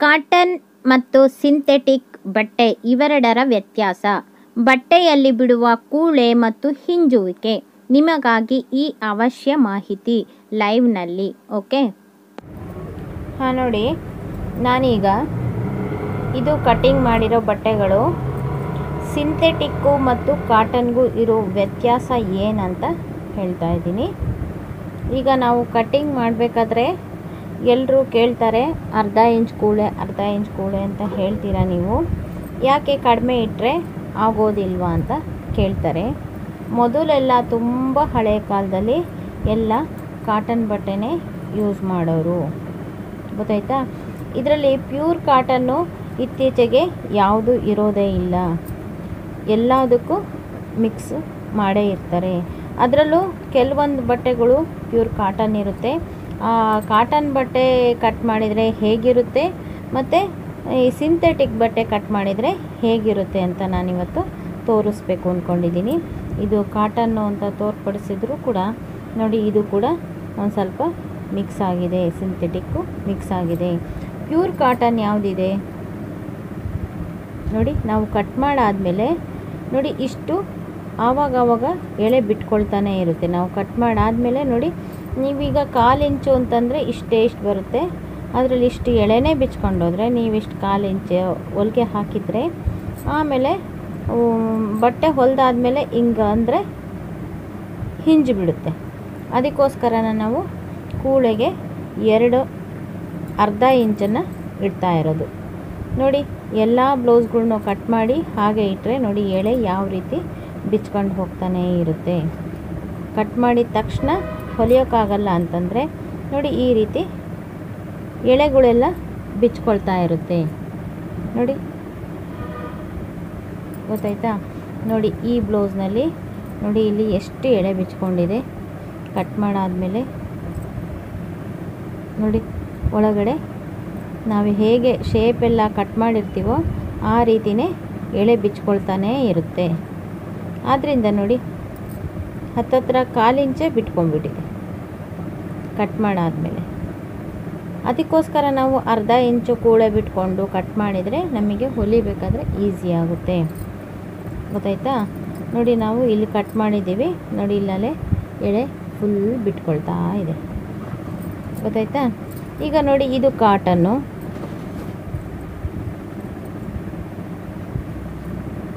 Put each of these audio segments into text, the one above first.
Cotton ಮತ್ತು synthetic ಬಟ್ಟೆ ಇವೆರಡರ ವ್ಯತ್ಯಾಸ. ಬಟ್ಟೆಯಲ್ಲಿ ಬಿಡುವ ಕೂಳೆ ಮತ್ತು ಹಿಂಜುವಿಕೆ. ನಿಮಗಾಗಿ ಈ ಅವಶ್ಯ ಮಾಹಿತಿ ಲೈವ್ನಲ್ಲಿ, ಓಕೆ? ಹಾಂ, ನೋಡಿ. ನಾನೀಗ ಇದು ಕಟಿಂಗ್ ಮಾಡಿರೋ ಬಟ್ಟೆಗಳು. ಸಿಂಥೆಟಿಕ್ಕು ಮತ್ತು ಕಾಟನ್ಗೂ ಇರೋ ವ್ಯತ್ಯಾಸ ಏನಂತ ಹೇಳ್ತಾ ಇದ್ದೀನಿ. ಈಗ ನಾವು ಕಟ್ಟಿಂಗ್ ಮಾಡಬೇಕಾದ್ರೆ ಎಲ್ಲರೂ ಕೇಳ್ತಾರೆ, ಅರ್ಧ ಇಂಚ್ ಕೂಳೆ, ಅರ್ಧ ಇಂಚ್ ಕೂಳೆ ಅಂತ ಹೇಳ್ತೀರಾ ನೀವು? ಯಾಕೆ ಕಡಿಮೆ ಇಟ್ಟರೆ ಆಗೋದಿಲ್ವಾ ಅಂತ ಕೇಳ್ತಾರೆ. ಮೊದಲೆಲ್ಲ ತುಂಬ ಹಳೆಯ ಕಾಲದಲ್ಲಿ ಎಲ್ಲ ಕಾಟನ್ ಬಟ್ಟೆನೇ ಯೂಸ್ ಮಾಡೋರು. ಗೊತ್ತಾಯ್ತಾ? ಇದರಲ್ಲಿ ಪ್ಯೂರ್ ಕಾಟನ್ನು ಇತ್ತೀಚೆಗೆ ಯಾವುದು ಇರೋದೇ ಇಲ್ಲ. ಎಲ್ಲದಕ್ಕೂ ಮಿಕ್ಸ್ ಮಾಡೇ ಇರ್ತಾರೆ. ಅದರಲ್ಲೂ ಕೆಲವೊಂದು ಬಟ್ಟೆಗಳು ಪ್ಯೂರ್ ಕಾಟನ್ ಇರುತ್ತೆ. ಕಾಟನ್ ಬಟ್ಟೆ ಕಟ್ ಮಾಡಿದರೆ ಹೇಗಿರುತ್ತೆ ಮತ್ತು ಈ ಸಿಂಥೆಟಿಕ್ ಬಟ್ಟೆ ಕಟ್ ಮಾಡಿದರೆ ಹೇಗಿರುತ್ತೆ ಅಂತ ನಾನಿವತ್ತು ತೋರಿಸ್ಬೇಕು ಅಂದ್ಕೊಂಡಿದ್ದೀನಿ ಇದು ಕಾಟನ್ನು ಅಂತ ತೋರ್ಪಡಿಸಿದ್ರು ಕೂಡ ನೋಡಿ ಇದು ಕೂಡ ಒಂದು ಸ್ವಲ್ಪ ಮಿಕ್ಸ್ ಆಗಿದೆ, ಸಿಂಥೆಟಿಕ್ಕು ಮಿಕ್ಸ್ ಆಗಿದೆ. ಪ್ಯೂರ್ ಕಾಟನ್ ಯಾವುದಿದೆ? ನೋಡಿ, ನಾವು ಕಟ್ ಮಾಡಾದಮೇಲೆ ನೋಡಿ ಇಷ್ಟು ಆವಾಗವಾಗ ಎಳೆ ಬಿಟ್ಕೊಳ್ತಾನೆ ಇರುತ್ತೆ. ನಾವು ಕಟ್ ಮಾಡಾದಮೇಲೆ ನೋಡಿ ನೀವೀಗ ಕಾಲು ಇಂಚು ಅಂತಂದರೆ ಇಷ್ಟೇ ಇಷ್ಟು ಬರುತ್ತೆ. ಅದರಲ್ಲಿ ಇಷ್ಟು ಎಳೆನೇ ಬಿಚ್ಕೊಂಡೋದ್ರೆ ನೀವಿಷ್ಟು ಕಾಲು ಇಂಚು ಹೊಲಿಗೆ ಹಾಕಿದರೆ ಆಮೇಲೆ ಬಟ್ಟೆ ಹೊಲಿದಾದ್ಮೇಲೆ ಹಿಂಗೆ ಅಂದರೆ ಹಿಂಜು ಬಿಡುತ್ತೆ. ಅದಕ್ಕೋಸ್ಕರನ ನಾವು ಕೂಳೆಗೆ ಎರಡು ಅರ್ಧ ಇಂಚನ್ನು ಇಡ್ತಾ ಇರೋದು. ನೋಡಿ, ಎಲ್ಲ ಬ್ಲೌಸ್ಗಳನ್ನೂ ಕಟ್ ಮಾಡಿ ಹಾಗೆ ಇಟ್ಟರೆ ನೋಡಿ ಎಳೆ ಯಾವ ರೀತಿ ಬಿಚ್ಕೊಂಡು ಹೋಗ್ತಾನೇ ಇರುತ್ತೆ. ಕಟ್ ಮಾಡಿದ ತಕ್ಷಣ ಹೊಲಿಯೋಕ್ಕಾಗಲ್ಲ ಅಂತಂದರೆ ನೋಡಿ ಈ ರೀತಿ ಎಳೆಗಳೆಲ್ಲ ಬಿಚ್ಕೊಳ್ತಾ ಇರುತ್ತೆ. ನೋಡಿ. ಗೊತ್ತಾಯ್ತಾ? ನೋಡಿ ಈ ಬ್ಲೌಸ್ನಲ್ಲಿ ನೋಡಿ ಇಲ್ಲಿ ಎಷ್ಟು ಎಳೆ ಬಿಚ್ಕೊಂಡಿದೆ. ಕಟ್ ಮಾಡಾದಮೇಲೆ ನೋಡಿ ಒಳಗಡೆ ನಾವು ಹೇಗೆ ಶೇಪೆಲ್ಲ ಕಟ್ ಮಾಡಿರ್ತೀವೋ ಆ ರೀತಿಯೇ ಎಳೆ ಬಿಚ್ಕೊಳ್ತಾನೇ ಇರುತ್ತೆ. ಆದ್ದರಿಂದ ನೋಡಿ ಹತ್ತತ್ರ ಕಾಲಿಂಚೆ ಬಿಟ್ಕೊಂಡ್ಬಿಟ್ಟಿದೆ. ಕಟ್ ಮಾಡಾದಮೇಲೆ. ಅದಕ್ಕೋಸ್ಕರ ನಾವು ಅರ್ಧ ಇಂಚು ಕೂಳೆ ಬಿಟ್ಕೊಂಡು ಕಟ್ ಮಾಡಿದರೆ ನಮಗೆ ಹೊಲಿಬೇಕಾದ್ರೆ ಈಸಿ ಆಗುತ್ತೆ. ಗೊತ್ತಾಯ್ತಾ? ನೋಡಿ ನಾವು ಇಲ್ಲಿ ಕಟ್ ಮಾಡಿದ್ದೀವಿ. ನೋಡಿ ಇಲ್ಲಲ್ಲೇ ಎಳೆ ಫುಲ್ ಬಿಟ್ಕೊಳ್ತಾ ಇದೆ. ಗೊತ್ತಾಯ್ತಾ? ಈಗ ನೋಡಿ ಇದು ಕಾಟನ್ನು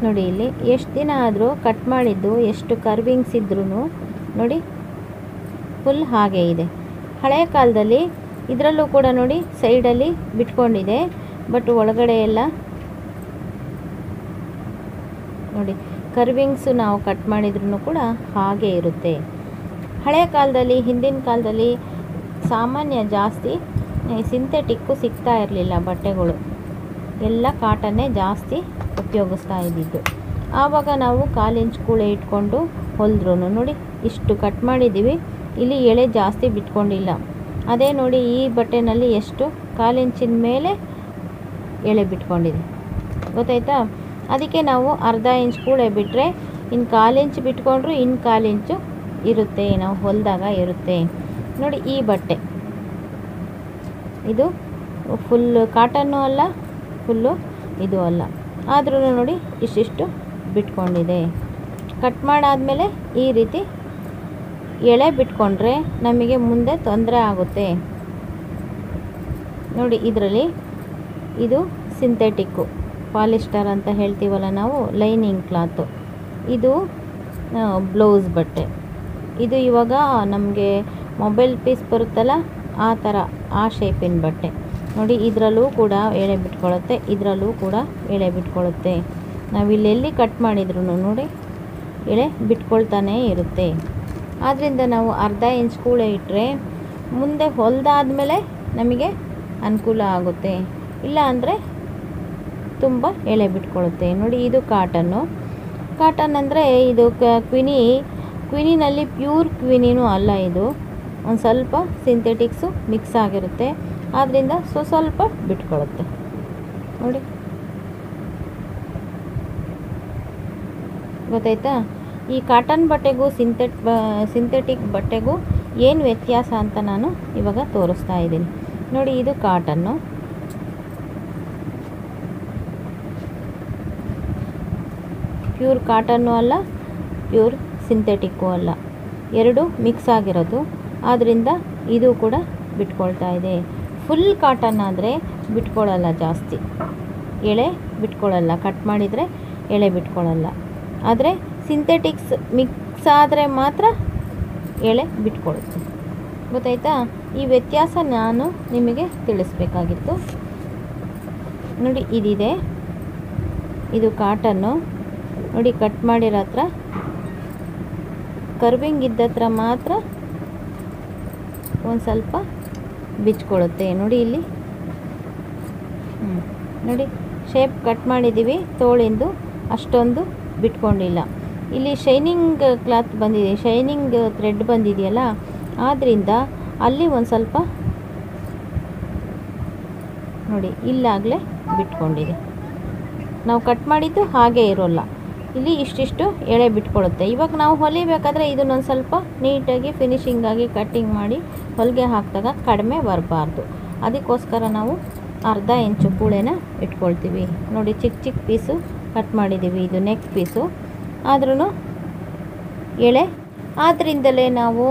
ನೋಡಿ ಇಲ್ಲಿ ಎಷ್ಟು ದಿನ ಆದರೂ ಕಟ್ ಮಾಡಿದ್ದು, ಎಷ್ಟು ಕರ್ವಿಂಗ್ಸ್ ಇದ್ರೂ ನೋಡಿ ಫುಲ್ ಹಾಗೆ ಇದೆ. ಹಳೆಯ ಕಾಲದಲ್ಲಿ ಇದರಲ್ಲೂ ಕೂಡ ನೋಡಿ ಸೈಡಲ್ಲಿ ಬಿಟ್ಕೊಂಡಿದೆ ಬಟ್ ಒಳಗಡೆ ಎಲ್ಲ ನೋಡಿ ಕರ್ವಿಂಗ್ಸು ನಾವು ಕಟ್ ಮಾಡಿದ್ರೂ ಕೂಡ ಹಾಗೆ ಇರುತ್ತೆ. ಹಳೆಯ ಕಾಲದಲ್ಲಿ, ಹಿಂದಿನ ಕಾಲದಲ್ಲಿ ಸಾಮಾನ್ಯ ಜಾಸ್ತಿ ಸಿಂಥೆಟಿಕ್ಕು ಸಿಗ್ತಾ ಇರಲಿಲ್ಲ ಬಟ್ಟೆಗಳು. ಎಲ್ಲ ಕಾಟನ್ನೇ ಜಾಸ್ತಿ ಉಪಯೋಗಿಸ್ತಾ ಇದ್ದಿದ್ದು. ಆವಾಗ ನಾವು ಕಾಲಿಂಚ್ ಕೂಳೆ ಇಟ್ಕೊಂಡು ಹೊಲಿದ್ರು ನೋಡಿ, ಇಷ್ಟು ಕಟ್ ಮಾಡಿದ್ದೀವಿ. ಇಲ್ಲಿ ಎಳೆ ಜಾಸ್ತಿ ಬಿಟ್ಕೊಂಡಿಲ್ಲ. ಅದೇ ನೋಡಿ ಈ ಬಟ್ಟೆನಲ್ಲಿ ಎಷ್ಟು ಕಾಲಿಂಚಿನ ಮೇಲೆ ಎಳೆ ಬಿಟ್ಕೊಂಡಿದೆ. ಗೊತ್ತಾಯ್ತಾ? ಅದಕ್ಕೆ ನಾವು ಅರ್ಧ ಇಂಚ್ ಕೂಡ ಬಿಟ್ಟರೆ ಇನ್ನು ಕಾಲಿಂಚು ಬಿಟ್ಕೊಂಡ್ರು ಇನ್ನು ಕಾಲಿಂಚು ಇರುತ್ತೆ, ನಾವು ಹೊಲ್ದಾಗ ಇರುತ್ತೆ. ನೋಡಿ ಈ ಬಟ್ಟೆ. ಇದು ಫುಲ್ಲು ಕಾಟನ್ನು ಅಲ್ಲ ಫುಲ್ಲು ಇದು ಅಲ್ಲ. ಆದ್ರೂ ನೋಡಿ ಇಷ್ಟಿಷ್ಟು ಬಿಟ್ಕೊಂಡಿದೆ. ಕಟ್ ಮಾಡಾದಮೇಲೆ ಈ ರೀತಿ ಎಳೆ ಬಿಟ್ಕೊಂಡ್ರೆ ನಮಗೆ ಮುಂದೆ ತೊಂದರೆ ಆಗುತ್ತೆ. ನೋಡಿ, ಇದರಲ್ಲಿ ಇದು ಸಿಂಥೆಟಿಕ್ಕು, ಪಾಲಿಸ್ಟರ್ ಅಂತ ಹೇಳ್ತೀವಲ್ಲ ನಾವು, ಲೈನಿಂಗ್ ಕ್ಲಾತು. ಇದು ಬ್ಲೌಸ್ ಬಟ್ಟೆ. ಇದು ಇವಾಗ ನಮಗೆ ಮೊಬೈಲ್ ಪೀಸ್ ಬರುತ್ತಲ್ಲ, ಆ ಥರ ಆ ಶೇಪಿನ ಬಟ್ಟೆ. ನೋಡಿ, ಇದರಲ್ಲೂ ಕೂಡ ಎಳೆ ಬಿಟ್ಕೊಳ್ಳುತ್ತೆ, ಇದರಲ್ಲೂ ಕೂಡ ಎಳೆ ಬಿಟ್ಕೊಳ್ಳುತ್ತೆ. ನಾವು ಇಲ್ಲೆಲ್ಲಿ ಕಟ್ ಮಾಡಿದ್ರು ನೋಡಿ, ಎಳೆ ಬಿಟ್ಕೊಳ್ತಾನೇ ಇರುತ್ತೆ. ಆದ್ದರಿಂದ ನಾವು ಅರ್ಧ ಇಂಚ್ ಕೂಡ ಇಟ್ಟರೆ ಮುಂದೆ ಹೊಲಿದಾದ್ಮೇಲೆ ನಮಗೆ ಅನುಕೂಲ ಆಗುತ್ತೆ. ಇಲ್ಲ ಅಂದರೆ ತುಂಬ ಎಳೆ ಬಿಟ್ಕೊಳ್ಳುತ್ತೆ ನೋಡಿ ಇದು ಕಾಟನ್ನು ಕಾಟನ್ ಅಂದರೆ ಇದು ಕ ಕ್ವಿನಿ, ಕ್ವಿನಿನಲ್ಲಿ ಪ್ಯೂರ್ ಕ್ವಿನಿನೂ ಅಲ್ಲ ಇದು. ಒಂದು ಸ್ವಲ್ಪ ಸಿಂಥೆಟಿಕ್ಸು ಮಿಕ್ಸ್ ಆಗಿರುತ್ತೆ. ಆದ್ದರಿಂದ ಸೊ ಸ್ವಲ್ಪ ಬಿಟ್ಕೊಳ್ಳುತ್ತೆ ನೋಡಿ. ಗೊತ್ತಾಯ್ತಾ? ಈ ಕಾಟನ್ ಬಟ್ಟೆಗೂ ಸಿಂಥೆಟ್ ಸಿಂಥೆಟಿಕ್ ಬಟ್ಟೆಗೂ ಏನು ವ್ಯತ್ಯಾಸ ಅಂತ ನಾನು ಇವಾಗ ತೋರಿಸ್ತಾ ಇದ್ದೀನಿ. ನೋಡಿ ಇದು ಕಾಟನ್ನು ಪ್ಯೂರ್ ಕಾಟನ್ನು ಅಲ್ಲ ಪ್ಯೂರ್ ಸಿಂಥೆಟಿಕ್ಕು ಅಲ್ಲ. ಎರಡು ಮಿಕ್ಸ್ ಆಗಿರೋದು. ಆದ್ದರಿಂದ ಇದು ಕೂಡ ಬಿಟ್ಕೊಳ್ತಾ ಇದೆ. ಫುಲ್ ಕಾಟನ್ ಆದರೆ ಬಿಟ್ಕೊಳ್ಳಲ್ಲ ಜಾಸ್ತಿ. ಎಳೆ ಬಿಟ್ಕೊಳ್ಳಲ್ಲ ಕಟ್ ಮಾಡಿದರೆ ಎಳೆ ಬಿಟ್ಕೊಳ್ಳಲ್ಲ ಆದರೆ ಸಿಂಥೆಟಿಕ್ಸ್ ಮಿಕ್ಸ್ ಆದರೆ ಮಾತ್ರ ಎಳೆ ಬಿಟ್ಕೊಳ್ಳುತ್ತೆ ಗೊತ್ತಾಯ್ತಾ? ಈ ವ್ಯತ್ಯಾಸ ನಾನು ನಿಮಗೆ ತಿಳಿಸ್ಬೇಕಾಗಿತ್ತು. ನೋಡಿ, ಇದಿದೆ. ಇದು ಕಾಟನ್ನು. ನೋಡಿ ಕಟ್ ಮಾಡಿರೋ ಹತ್ರ. ಕರ್ವಿಂಗ್ ಇದ್ದ ಹತ್ರ ಮಾತ್ರ ಒಂದು ಸ್ವಲ್ಪ ಬಿಚ್ಕೊಳ್ಳುತ್ತೆ ನೋಡಿ, ಇಲ್ಲಿ. ನೋಡಿ ಶೇಪ್ ಕಟ್ ಮಾಡಿದ್ದೀವಿ. ತೋಳಿಂದು ಅಷ್ಟೊಂದು ಬಿಟ್ಕೊಂಡಿಲ್ಲ. ಇಲ್ಲಿ ಶೈನಿಂಗ್ ಕ್ಲಾತ್ ಬಂದಿದೆ ಶೈನಿಂಗ್ ಥ್ರೆಡ್ ಬಂದಿದೆಯಲ್ಲ ಆದ್ದರಿಂದ ಅಲ್ಲಿ ಒಂದು ಸ್ವಲ್ಪ ನೋಡಿ, ಇಲ್ಲಾಗಲೇ ಬಿಟ್ಕೊಂಡಿದೆ. ನಾವು ಕಟ್ ಮಾಡಿದ್ದು ಹಾಗೆ ಇರೋಲ್ಲ. ಇಲ್ಲಿ ಇಷ್ಟಿಷ್ಟು ಎಳೆ ಬಿಟ್ಕೊಳ್ಳುತ್ತೆ ಇವಾಗ ನಾವು ಹೊಲಿಬೇಕಾದ್ರೆ ಇದನ್ನೊಂದು ಸ್ವಲ್ಪ ನೀಟಾಗಿ ಫಿನಿಶಿಂಗಾಗಿ ಕಟ್ಟಿಂಗ್ ಮಾಡಿ ಹೊಲಿಗೆ ಹಾಕಿದಾಗ ಕಡಿಮೆ ಬರಬಾರ್ದು. ಅದಕ್ಕೋಸ್ಕರ ನಾವು ಅರ್ಧ ಇಂಚು ಕೂಳೆನ ಇಟ್ಕೊಳ್ತೀವಿ. ನೋಡಿ ಚಿಕ್ಕ ಚಿಕ್ಕ ಪೀಸು ಕಟ್ ಮಾಡಿದ್ದೀವಿ ಇದು ನೆಕ್ ಪೀಸು ಆದ್ರೂ ಎಳೆ. ಆದ್ದರಿಂದಲೇ ನಾವು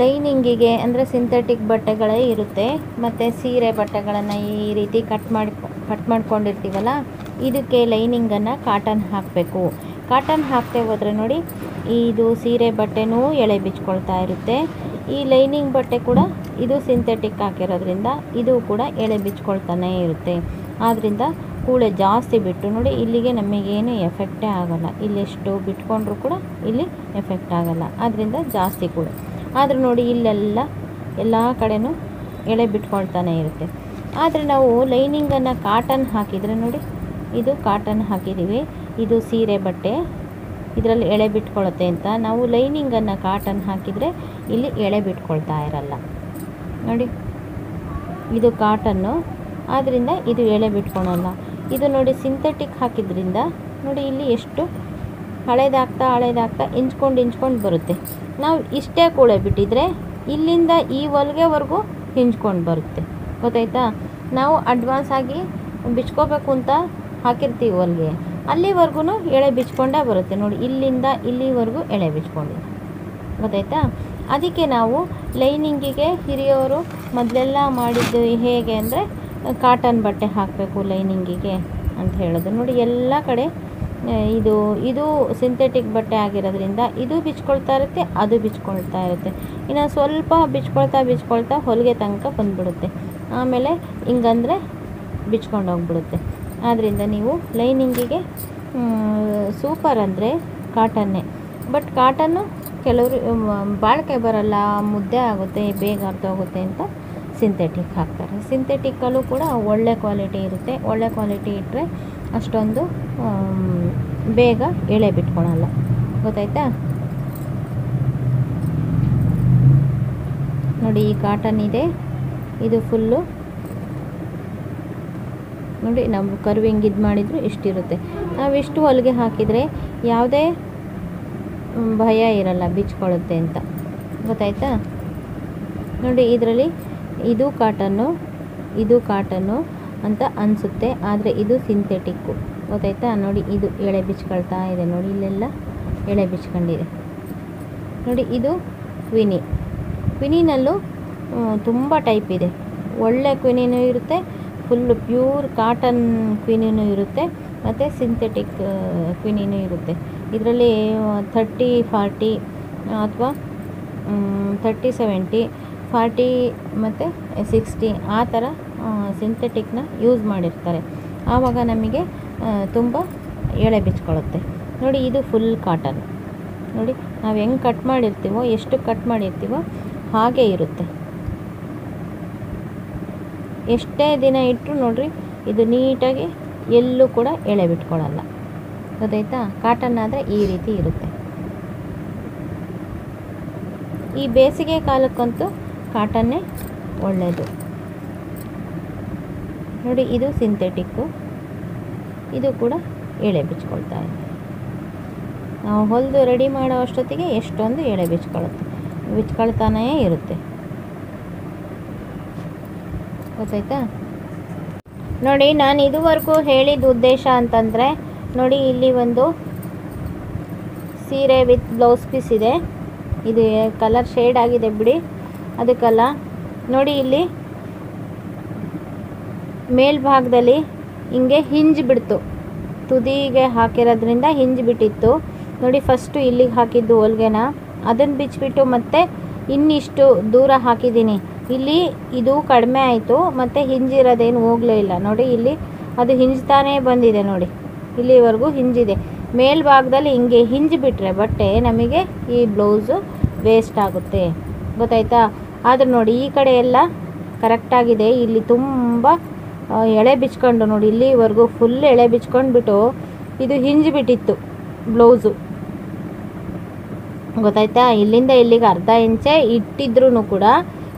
ಲೈನಿಂಗಿಗೆ ಅಂದರೆ ಸಿಂಥೆಟಿಕ್ ಬಟ್ಟೆಗಳೇ ಇರುತ್ತೆ. ಮತ್ತು ಸೀರೆ ಬಟ್ಟೆಗಳನ್ನು ಈ ರೀತಿ ಕಟ್ ಮಾಡಿ, ಕಟ್ ಮಾಡ್ಕೊಂಡಿರ್ತೀವಲ್ಲ, ಇದಕ್ಕೆ ಲೈನಿಂಗನ್ನು ಕಾಟನ್ ಹಾಕಬೇಕು. ಕಾಟನ್ ಹಾಕ್ತೇ ಹೋದರೆ ನೋಡಿ, ಇದು ಸೀರೆ ಬಟ್ಟೆನೂ ಎಳೆ ಬಿಚ್ಕೊಳ್ತಾ ಇರುತ್ತೆ. ಈ ಲೈನಿಂಗ್ ಬಟ್ಟೆ ಕೂಡ ಇದು ಸಿಂಥೆಟಿಕ್ ಹಾಕಿರೋದ್ರಿಂದ ಇದು ಕೂಡ ಎಳೆ ಬಿಚ್ಕೊಳ್ತಾನೇ ಇರುತ್ತೆ. ಆದ್ದರಿಂದ ಕೂಳೆ ಜಾಸ್ತಿ ಬಿಟ್ಟು ನೋಡಿ, ಇಲ್ಲಿಗೆ ನಮಗೇನು ಎಫೆಕ್ಟೇ ಆಗೋಲ್ಲ. ಇಲ್ಲೆಷ್ಟು ಬಿಟ್ಕೊಂಡ್ರೂ ಕೂಡ ಇಲ್ಲಿ ಎಫೆಕ್ಟ್ ಆಗೋಲ್ಲ. ಆದ್ದರಿಂದ ಜಾಸ್ತಿ ಕೂಳೆ ಆದರೂ ನೋಡಿ, ಇಲ್ಲೆಲ್ಲ ಎಲ್ಲ ಕಡೆನೂ ಎಳೆ ಬಿಟ್ಕೊಳ್ತಾನೆ ಇರುತ್ತೆ. ಆದರೆ ನಾವು ಲೈನಿಂಗನ್ನು ಕಾಟನ್ ಹಾಕಿದರೆ ನೋಡಿ, ಇದು ಕಾಟನ್ ಹಾಕಿದ್ದೀವಿ. ಇದು ಸೀರೆ ಬಟ್ಟೆ, ಇದರಲ್ಲಿ ಎಳೆ ಬಿಟ್ಕೊಳುತ್ತೆ ಅಂತ. ನಾವು ಲೈನಿಂಗನ್ನು ಕಾಟನ್ ಹಾಕಿದರೆ ಇಲ್ಲಿ ಎಳೆ ಬಿಟ್ಕೊಳ್ತಾ ಇರಲ್ಲ. ನೋಡಿ, ಇದು ಕಾಟನ್ನು ಆದ್ದರಿಂದ ಇದು ಎಳೆ ಬಿಟ್ಕೊಳಲ್ಲ. ಇದು ನೋಡಿ ಸಿಂಥೆಟಿಕ್ ಹಾಕಿದ್ರಿಂದ ನೋಡಿ ಇಲ್ಲಿ ಎಷ್ಟು ಹಳೇದಾಗ್ತಾ ಹಳೇದಾಗ್ತಾ ಇಂಚ್ಕೊಂಡು ಇಂಚ್ಕೊಂಡು ಬರುತ್ತೆ. ನಾವು ಇಷ್ಟೇ ಕೂಳೆ ಬಿಟ್ಟಿದ್ರೆ ಇಲ್ಲಿಂದ ಈ ಹೊಲಿಗೆವರೆಗೂ ಹಿಂಚ್ಕೊಂಡು ಬರುತ್ತೆ. ಗೊತ್ತಾಯ್ತಾ? ನಾವು ಅಡ್ವಾನ್ಸ್ ಆಗಿ ಬಿಚ್ಕೋಬೇಕು ಅಂತ ಹಾಕಿರ್ತೀವಿ ಹೊಲಿಗೆ. ಅಲ್ಲಿವರೆಗೂ ಎಳೆ ಬಿಚ್ಕೊಂಡೇ ಬರುತ್ತೆ. ನೋಡಿ, ಇಲ್ಲಿಂದ ಇಲ್ಲಿವರೆಗೂ ಎಳೆ ಬಿಚ್ಕೊಂಡು ಗೊತ್ತಾಯ್ತಾ? ಅದಕ್ಕೆ ನಾವು ಲೈನಿಂಗಿಗೆ ಹಿರಿಯವರು ಮೊದಲೆಲ್ಲ ಮಾಡಿದ್ದು ಹೇಗೆ ಅಂದರೆ ಕಾಟನ್ ಬಟ್ಟೆ ಹಾಕಬೇಕು ಲೈನಿಂಗಿಗೆ ಅಂತ ಹೇಳೋದು. ನೋಡಿ, ಎಲ್ಲ ಕಡೆ ಇದು ಇದು ಸಿಂಥೆಟಿಕ್ ಬಟ್ಟೆ ಆಗಿರೋದ್ರಿಂದ ಇದು ಬಿಚ್ಕೊಳ್ತಾ ಇರುತ್ತೆ, ಅದು ಬಿಚ್ಕೊಳ್ತಾ ಇರುತ್ತೆ. ಇನ್ನು ಸ್ವಲ್ಪ ಬಿಚ್ಕೊಳ್ತಾ ಬಿಚ್ಕೊಳ್ತಾ ಹೊಲಿಗೆ ತನಕ ಬಂದ್ಬಿಡುತ್ತೆ. ಆಮೇಲೆ ಹಿಂಗಂದರೆ ಬಿಚ್ಕೊಂಡು ಹೋಗ್ಬಿಡುತ್ತೆ. ಆದ್ದರಿಂದ ನೀವು ಲೈನಿಂಗಿಗೆ ಸೂಪರ್ ಅಂದರೆ ಕಾಟನ್ನೇ. ಬಟ್ ಕಾಟನ್ನು ಕೆಲವರು ಬಾಳಿಕೆ ಬರಲ್ಲ, ಮುದ್ದೆ ಆಗುತ್ತೆ, ಬೇಗ ಅರ್ಧೋಗುತ್ತೆ ಅಂತ ಸಿಂಥೆಟಿಕ್ ಹಾಕ್ತಾರೆ. ಸಿಂಥೆಟಿಕ್ಕಲ್ಲೂ ಕೂಡ ಒಳ್ಳೆ ಕ್ವಾಲಿಟಿ ಇರುತ್ತೆ. ಒಳ್ಳೆ ಕ್ವಾಲಿಟಿ ಇಟ್ಟರೆ ಅಷ್ಟೊಂದು ಬೇಗ ಎಳೆ ಬಿಟ್ಕೊಳಲ್ಲ. ಗೊತ್ತಾಯ್ತಾ? ನೋಡಿ ಈ ಕಾಟನ್ ಇದೆ. ಇದು ಫುಲ್ಲು ನೋಡಿ ನಾವು ಕರ್ವಿಂಗ್ ಇದು ಮಾಡಿದರೂ ಇಷ್ಟಿರುತ್ತೆ. ನಾವು ಇಷ್ಟು ಹೊಲಿಗೆ ಹಾಕಿದರೆ ಯಾವುದೇ ಭಯ ಇರಲ್ಲ ಬಿಚ್ಕೊಳ್ಳುತ್ತೆ ಅಂತ. ಗೊತ್ತಾಯ್ತಾ? ನೋಡಿ ಇದರಲ್ಲಿ ಇದು ಕಾಟನ್ನು ಇದು ಕಾಟನ್ನು ಅಂತ ಅನಿಸುತ್ತೆ. ಆದರೆ ಇದು ಸಿಂಥೆಟಿಕ್ಕು ಗೊತ್ತಾಯ್ತಾ? ನೋಡಿ, ಇದು ಎಳೆ ಬಿಚ್ಕೊಳ್ತಾ ಇದೆ. ನೋಡಿ, ಇಲ್ಲೆಲ್ಲ ಎಳೆ ಬಿಚ್ಕೊಂಡಿದೆ. ನೋಡಿ, ಇದು ಕ್ವಿನಿ ಕ್ವಿನಿನಲ್ಲೂ ತುಂಬ ಟೈಪ್ ಇದೆ. ಒಳ್ಳೆ ಕ್ವಿನಿನೂ ಇರುತ್ತೆ ಫುಲ್ಲು ಪ್ಯೂರ್ ಕಾಟನ್ ಕ್ವಿನಿನೂ ಇರುತ್ತೆ, ಮತ್ತು ಸಿಂಥೆಟಿಕ್ ಕ್ವಿನಿನೂ ಇರುತ್ತೆ. ಇದರಲ್ಲಿ ಥರ್ಟಿ ಫಾರ್ಟಿ ಅಥವಾ ಥರ್ಟಿ ಸೆವೆಂಟಿ ಫಾರ್ಟಿ ಮತ್ತು ಸಿಕ್ಸ್ಟಿ ಆ ಥರ ಸಿಂಥೆಟಿಕ್ನ ಯೂಸ್ ಮಾಡಿರ್ತಾರೆ. ಆವಾಗ ನಮಗೆ ತುಂಬ ಎಳೆ ಬಿಚ್ಕೊಳ್ಳುತ್ತೆ. ನೋಡಿ ಇದು ಫುಲ್ ಕಾಟನ್. ನೋಡಿ ನಾವು ಹೆಂಗೆ ಕಟ್ ಮಾಡಿರ್ತೀವೋ, ಎಷ್ಟು ಕಟ್ ಮಾಡಿರ್ತೀವೋ ಹಾಗೆ ಇರುತ್ತೆ. ಎಷ್ಟೇ ದಿನ ಇಟ್ಟರು ನೋಡಿರಿ, ಇದು ನೀಟಾಗಿ ಎಲ್ಲೂ ಕೂಡ ಎಳೆ ಬಿಟ್ಕೊಳ್ಳಲ್ಲ ಗೊತ್ತಾಯ್ತಾ? ಕಾಟನ್ ಆದರೆ ಈ ರೀತಿ ಇರುತ್ತೆ. ಈ ಬೇಸಿಗೆ ಕಾಲಕ್ಕಂತೂ ಕಾಟನ್ನೇ ಒಳ್ಳೆಯದು. ನೋಡಿ, ಇದು ಸಿಂಥೆಟಿಕ್ಕು ಇದು ಕೂಡ ಎಳೆ ಬಿಚ್ಕೊಳ್ತಾ ಇದೆ. ನಾವು ಹೊಲಿದು ರೆಡಿ ಮಾಡೋ ಅಷ್ಟೊತ್ತಿಗೆ ಎಷ್ಟೊಂದು ಎಳೆ ಬಿಚ್ಕೊಳುತ್ತೆ. ಬಿಚ್ಕೊಳ್ತಾನೇ ಇರುತ್ತೆ. ಗೊತ್ತಾಯ್ತಾ? ನೋಡಿ, ನಾನು ಇದುವರೆಗೂ ಹೇಳಿದ ಉದ್ದೇಶ ಅಂತಂದರೆ, ನೋಡಿ, ಇಲ್ಲಿ ಒಂದು ಸೀರೆ ವಿತ್ ಬ್ಲೌಸ್ ಪೀಸ್ ಇದೆ. ಇದು ಕಲರ್ ಶೇಡ್ ಆಗಿದೆ ಬಿಡಿ. ಅದಕ್ಕಲ್ಲ, ನೋಡಿ ಇಲ್ಲಿ, ಮೇಲ್ಭಾಗದಲ್ಲಿ ಹಿಂಗೆ ಹಿಂಜ್ ಬಿಡ್ತು. ತುದಿಗೆ ಹಾಕಿರೋದ್ರಿಂದ ಹಿಂಜ್ ಬಿಟ್ಟಿತ್ತು. ನೋಡಿ ಫಸ್ಟು ಇಲ್ಲಿಗೆ ಹಾಕಿದ್ದು ಹೊಲ್ಗೆನ. ಅದನ್ನು ಬಿಚ್ಚಿಬಿಟ್ಟು ಮತ್ತೆ ಇನ್ನಿಷ್ಟು ದೂರ ಹಾಕಿದ್ದೀನಿ. ಇಲ್ಲಿ ಇದು ಕಡಿಮೆ ಆಯಿತು, ಮತ್ತು ಹಿಂಜಿರೋದೇನು ಹೋಗಲೇ ಇಲ್ಲ. ನೋಡಿ ಇಲ್ಲಿ ಅದು ಹಿಂಜ್ತಾನೇ ಬಂದಿದೆ ನೋಡಿ. ಇಲ್ಲಿವರೆಗೂ ಹಿಂಜಿದೆ. ಮೇಲ್ಭಾಗದಲ್ಲಿ ಹಿಂಗೆ ಹಿಂಜ್ ಬಿಟ್ಟರೆ ಬಟ್ಟೆ ನಮಗೆ ಈ ಬ್ಲೌಸು ವೇಸ್ಟ್ ಆಗುತ್ತೆ. ಗೊತ್ತಾಯ್ತಾ? ಆದ್ರೆ ನೋಡಿ, ಈ ಕಡೆ ಎಲ್ಲ ಕರೆಕ್ಟಾಗಿದೆ ಇಲ್ಲಿ ತುಂಬ ಎಳೆ ಬಿಚ್ಕೊಂಡು ನೋಡಿ, ಇಲ್ಲಿವರೆಗೂ ಫುಲ್ ಎಳೆ ಬಿಚ್ಕೊಂಡ್ಬಿಟ್ಟು ಇದು ಹಿಂಜಿ ಬಿಟ್ಟಿತ್ತು ಬ್ಲೌಸು ಗೊತ್ತಾಯ್ತಾ? ಇಲ್ಲಿಂದ ಇಲ್ಲಿಗೆ ಅರ್ಧ ಇಂಚೆ ಇಟ್ಟಿದ್ರೂ ಕೂಡ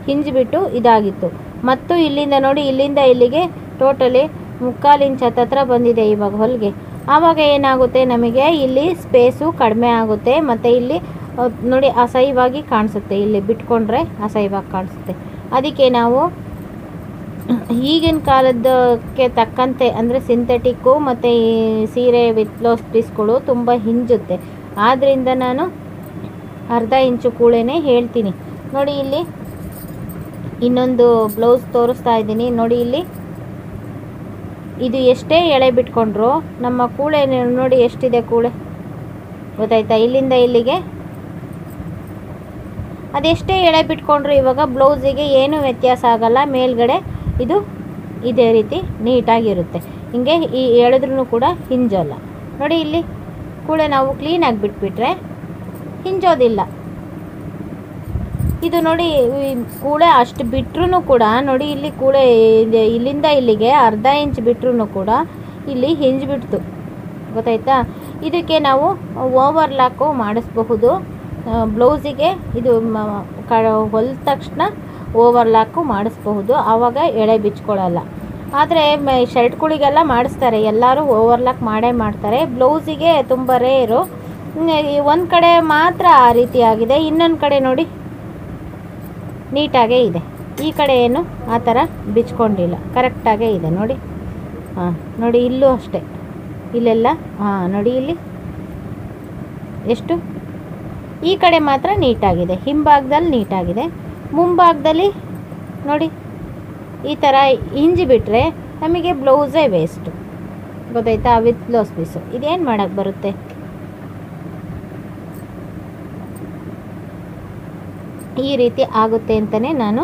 ಹಿಂಜಿಬಿಟ್ಟು ಇದಾಗಿತ್ತು. ಮತ್ತು ಇಲ್ಲಿಂದ ನೋಡಿ, ಇಲ್ಲಿಂದ ಇಲ್ಲಿಗೆ ಟೋಟಲಿ ಮುಕ್ಕಾಲು ಇಂಚ್ ಹತ್ತತ್ರ ಬಂದಿದೆ ಇವಾಗ ಹೊಲಿಗೆ. ಆವಾಗ ಏನಾಗುತ್ತೆ ನಮಗೆ? ಇಲ್ಲಿ ಸ್ಪೇಸು ಕಡಿಮೆ ಆಗುತ್ತೆ. ಮತ್ತು ಇಲ್ಲಿ ನೋಡಿ, ಅಸಹ್ಯವಾಗಿ ಕಾಣಿಸುತ್ತೆ. ಇಲ್ಲಿ ಬಿಟ್ಕೊಂಡ್ರೆ ಅಸಹ್ಯವಾಗಿ ಕಾಣಿಸುತ್ತೆ. ಅದಕ್ಕೆ ನಾವು ಈಗಿನ ಕಾಲದಕ್ಕೆ ತಕ್ಕಂತೆ, ಅಂದರೆ ಸಿಂಥೆಟಿಕ್ಕು ಮತ್ತು ಈ ಸೀರೆ ವಿತ್ ಬ್ಲೌಸ್ ಪೀಸ್ಗಳು ತುಂಬ ಹಿಂಜುತ್ತೆ. ಆದ್ದರಿಂದ ನಾನು ಅರ್ಧ ಇಂಚು ಕೂಳೆನೇ ಹೇಳ್ತೀನಿ. ನೋಡಿ, ಇಲ್ಲಿ ಇನ್ನೊಂದು ಬ್ಲೌಸ್ ತೋರಿಸ್ತಾ ಇದ್ದೀನಿ. ನೋಡಿ, ಇಲ್ಲಿ ಇದು ಎಷ್ಟೇ ಎಳೆ ಬಿಟ್ಕೊಂಡ್ರು ನಮ್ಮ ಕೂಳೆ ನೋಡಿ, ಎಷ್ಟಿದೆ ಕೂಳೆ? ಗೊತ್ತಾಯ್ತಾ? ಇಲ್ಲಿಂದ ಇಲ್ಲಿಗೆ ಅದೆಷ್ಟೇ ಎಳೆ ಬಿಟ್ಕೊಂಡ್ರು ಇವಾಗ ಬ್ಲೌಸಿಗೆ ಏನೂ ವ್ಯತ್ಯಾಸ ಆಗಲ್ಲ, ಮೇಲ್ಗಡೆ ಇದು ಇದೇ ರೀತಿ ನೀಟಾಗಿರುತ್ತೆ. ಹಿಂಗೆ ಈ ಎಳೆದ್ರೂ ಕೂಡ ಹಿಂಜಲ್ಲ. ನೋಡಿ ಇಲ್ಲಿ ಕೂಡ ನಾವು ಕ್ಲೀನಾಗಿ ಬಿಟ್ಬಿಟ್ರೆ ಹಿಂಜೋದಿಲ್ಲ. ಇದು ನೋಡಿ ಕೂಳೆ ಅಷ್ಟು ಬಿಟ್ರೂ ಕೂಡ, ನೋಡಿ ಇಲ್ಲಿ ಕೂಳೆ ಇಲ್ಲಿಂದ ಇಲ್ಲಿಗೆ ಅರ್ಧ ಇಂಚ್ ಬಿಟ್ರೂ ಕೂಡ ಇಲ್ಲಿ ಹಿಂಜ್ಬಿಡ್ತು ಗೊತ್ತಾಯ್ತಾ? ಇದಕ್ಕೆ ನಾವು ಓವರ್ಲಾಕು ಮಾಡಿಸಬಹುದು. ಬ್ಲೌಸಿಗೆ ಇದು ಕ, ಹೊಲ್ದ ತಕ್ಷಣ ಓವರ್ಲಾಕು ಮಾಡಿಸ್ಬಹುದು. ಆವಾಗ ಎಳೆ ಬಿಚ್ಕೊಳ್ಳಲ್ಲ ಆದರೆ ಶರ್ಟ್ಗಳಿಗೆಲ್ಲ ಮಾಡಿಸ್ತಾರೆ. ಎಲ್ಲರೂ ಓವರ್ಲಾಕ್ ಮಾಡೇ ಮಾಡ್ತಾರೆ. ಬ್ಲೌಸಿಗೆ ತುಂಬ ರೇರು. ಒಂದು ಕಡೆ ಮಾತ್ರ ಆ ರೀತಿ ಆಗಿದೆ ಇನ್ನೊಂದು ಕಡೆ ನೋಡಿ. ನೀಟಾಗೇ ಇದೆ. ಈ ಕಡೆ ಏನು ಆ ಥರ ಬಿಚ್ಕೊಂಡಿಲ್ಲ. ಕರೆಕ್ಟಾಗೇ ಇದೆ. ನೋಡಿ. ಹಾಂ ನೋಡಿ ಇಲ್ಲೂ ಅಷ್ಟೇ. ಇಲ್ಲೆಲ್ಲ ಹಾಂ ನೋಡಿ ಇಲ್ಲಿ. ಎಷ್ಟು? ಈ ಕಡೆ ಮಾತ್ರ ನೀಟಾಗಿದೆ. ಹಿಂಭಾಗದಲ್ಲಿ ನೀಟಾಗಿದೆ. ಮುಂಭಾಗದಲ್ಲಿ ನೋಡಿ, ಈ ಥರ ಹಿಂಜಿ ಬಿಟ್ಟರೆ ನಮಗೆ ಬ್ಲೌಸೇ ವೇಸ್ಟು ಗೊತ್ತಾಯ್ತಾ? ವಿತ್ ಬ್ಲೌಸ್ ಪೀಸು ಇದೇನು ಮಾಡೋಕ್ಕೆ ಬರುತ್ತೆ? ಈ ರೀತಿ ಆಗುತ್ತೆ ಅಂತಲೇ ನಾನು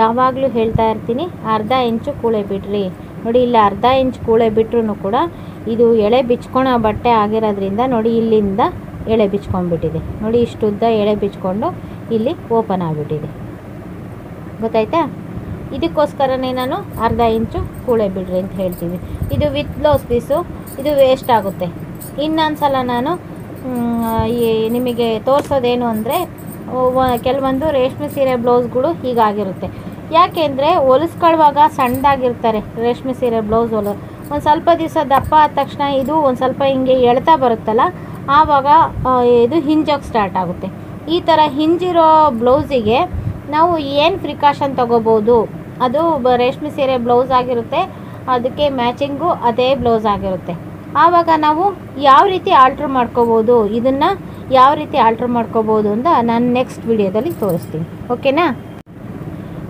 ಯಾವಾಗಲೂ ಹೇಳ್ತಾ ಇರ್ತೀನಿ. ಅರ್ಧ ಇಂಚು ಕೂಳೆ ಬಿಡ್ರಿ. ನೋಡಿ, ಇಲ್ಲಿ ಅರ್ಧ ಇಂಚು ಕೂಳೆ ಬಿಟ್ರೂ ಕೂಡ ಇದು ಎಳೆ ಬಿಚ್ಕೊಳೋ ಬಟ್ಟೆ ಆಗಿರೋದ್ರಿಂದ ನೋಡಿ ಇಲ್ಲಿಂದ ಎಳೆ ಬಿಚ್ಕೊಂಡ್ಬಿಟ್ಟಿದೆ. ನೋಡಿ ಇಷ್ಟು ಉದ್ದ ಎಳೆ ಬಿಚ್ಕೊಂಡು ಇಲ್ಲಿ ಓಪನ್ ಆಗಿಬಿಟ್ಟಿದೆ. ಗೊತ್ತಾಯ್ತಾ? ಇದಕ್ಕೋಸ್ಕರನೇ ನಾನು ಅರ್ಧ ಇಂಚು ಕೂಳೆ ಬಿಡ್ರಿ ಅಂತ ಹೇಳ್ತೀವಿ. ಇದು ವಿತ್ ಬ್ಲೌಸ್ ಪೀಸು ಇದು ವೇಸ್ಟ್ ಆಗುತ್ತೆ. ಇನ್ನೊಂದು ಸಲ ನಾನು ಈ ನಿಮಗೆ ತೋರಿಸೋದೇನು ಅಂದರೆ ಕೆಲವೊಂದು ರೇಷ್ಮೆ ಸೀರೆ ಬ್ಲೌಸ್ಗಳು ಹೀಗಾಗಿರುತ್ತೆ. ಯಾಕೆಂದರೆ ಹೊಲಿಸ್ಕೊಳ್ಳುವಾಗ ಸಣ್ಣದಾಗಿರ್ತಾರೆ ರೇಷ್ಮೆ ಸೀರೆ ಬ್ಲೌಸ್ ಹೊಲ. ಒಂದು ಸ್ವಲ್ಪ ದಿವಸ ದಪ್ಪ ಆದ ತಕ್ಷಣ ಇದು ಒಂದು ಸ್ವಲ್ಪ ಹಿಂಗೆ ಎಳ್ತಾ ಬರುತ್ತಲ್ಲ ಆವಾಗ ಇದು ಹಿಂಜೋಕ್ಕೆ ಸ್ಟಾರ್ಟ್ ಆಗುತ್ತೆ. ಈ ಥರ ಹಿಂಜಿರೋ ಬ್ಲೌಸಿಗೆ ನಾವು ಏನು ಪ್ರಿಕಾಷನ್ ತೊಗೋಬೋದು? ಅದು ರೇಷ್ಮೆ ಸೀರೆ ಬ್ಲೌಸ್ ಆಗಿರುತ್ತೆ, ಅದಕ್ಕೆ ಮ್ಯಾಚಿಂಗು ಅದೇ ಬ್ಲೌಸ್ ಆಗಿರುತ್ತೆ. ಆವಾಗ ನಾವು ಯಾವ ರೀತಿ ಆಲ್ಟ್ರ್ ಮಾಡ್ಕೋಬೋದು? ಇದನ್ನು ಯಾವ ರೀತಿ ಆಲ್ಟ್ರ್ ಮಾಡ್ಕೋಬೋದು ಅಂತ ನಾನು ನೆಕ್ಸ್ಟ್ ವಿಡಿಯೋದಲ್ಲಿ ತೋರಿಸ್ತೀನಿ. ಓಕೆನಾ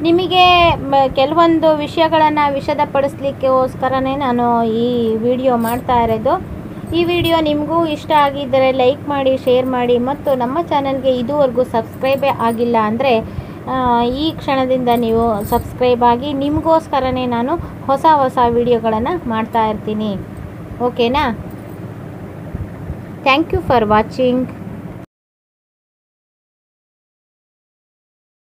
ನಿಮಗೆ ಕೆಲವೊಂದು ವಿಷಯಗಳನ್ನು ವಿಷದಪಡಿಸ್ಲಿಕ್ಕೋಸ್ಕರನೇ ನಾನು ಈ ವಿಡಿಯೋ ಮಾಡ್ತಾ ಇರೋದು. ಈ ವಿಡಿಯೋ ನಿಮಗೂ ಇಷ್ಟ ಆಗಿದ್ದರೆ ಲೈಕ್ ಮಾಡಿ, ಶೇರ್ ಮಾಡಿ ಮತ್ತು ನಮ್ಮ ಚಾನಲ್ಗೆ ಇದುವರೆಗೂ ಸಬ್ಸ್ಕ್ರೈಬೇ ಆಗಿಲ್ಲ ಅಂದರೆ ಈ ಕ್ಷಣದಿಂದ ನೀವು ಸಬ್ಸ್ಕ್ರೈಬ್ ಆಗಿ ನಿಮಗೋಸ್ಕರನೇ ನಾನು ಹೊಸ ಹೊಸ ವಿಡಿಯೋಗಳನ್ನು ಮಾಡ್ತಾ ಇರ್ತೀನಿ. ಓಕೆನಾ? Thank you for watching